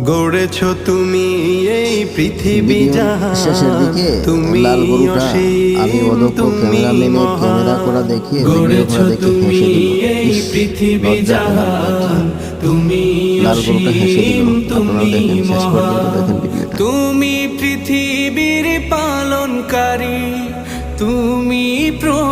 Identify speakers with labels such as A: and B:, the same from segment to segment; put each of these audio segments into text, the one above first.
A: গড়েছ তুমি এই পৃথিবী
B: শেষের দিকে
A: তুমি
B: লাল গরুটা আমি অদক্ষ ক্যামেরাম্যানের ক্যামেরা করা দেখিয়ে
A: গড়েছ তুমি এই পৃথিবী জাহান তুমি
B: লাল গরুটা হেসে দিল। আপনারা দেখেন শেষ পর্যন্ত দেখেন ভিডিওটা।
A: তুমি পৃথিবীর পালনকারী তুমি প্রভু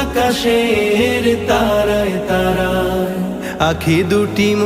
A: আকাশের তারায় তারায়। আখি দুটি